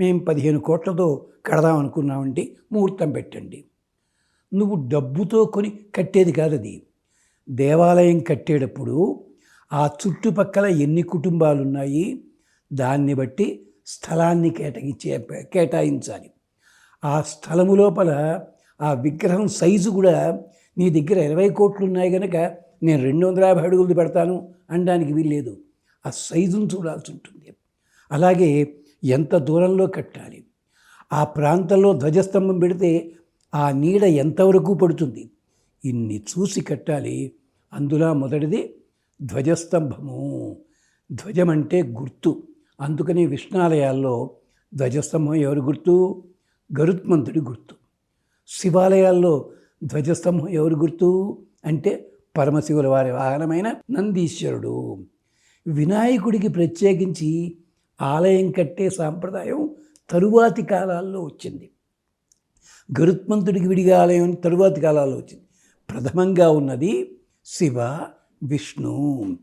మేము పదిహేను కోట్లతో కడదాం అనుకున్నామంటే ముహూర్తం పెట్టండి. నువ్వు డబ్బుతో కొని కట్టేది కాదు అది దేవాలయం కట్టేటప్పుడు ఆ చుట్టుపక్కల ఎన్ని కుటుంబాలు ఉన్నాయి దాన్ని బట్టి స్థలాన్ని కేటాయించే కేటాయించాలి. ఆ స్థలము లోపల ఆ విగ్రహం సైజు కూడా నీ దగ్గర ఇరవై కోట్లు ఉన్నాయి కనుక నేను రెండు వందల యాభై అడుగులు పెడతాను అనడానికి వీల్లేదు. ఆ సైజును చూడాల్సి ఉంటుంది. అలాగే ఎంత దూరంలో కట్టాలి? ఆ ప్రాంతంలో ధ్వజస్తంభం పెడితే ఆ నీడ ఎంతవరకు పడుతుంది? ఇన్ని చూసి కట్టాలి. అందులో మొదటిది ధ్వజస్తంభము. ధ్వజం అంటే గుర్తు. అందుకని విష్ణాలయాల్లో ధ్వజస్తంభం ఎవరు గుర్తు? గరుత్మంతుడి గుర్తు. శివాలయాల్లో ధ్వజస్తంభం ఎవరు గుర్తు? అంటే పరమశివుల వారి వాహనమైన నందీశ్వరుడు. వినాయకుడికి ప్రత్యేకించి ఆలయం కట్టే సాంప్రదాయం తరువాతి కాలాల్లో వచ్చింది. గరుత్మంతుడికి విడిగా ఆలయం తరువాతి కాలాల్లో వచ్చింది. ప్రథమంగా ఉన్నది శివ విష్ణు.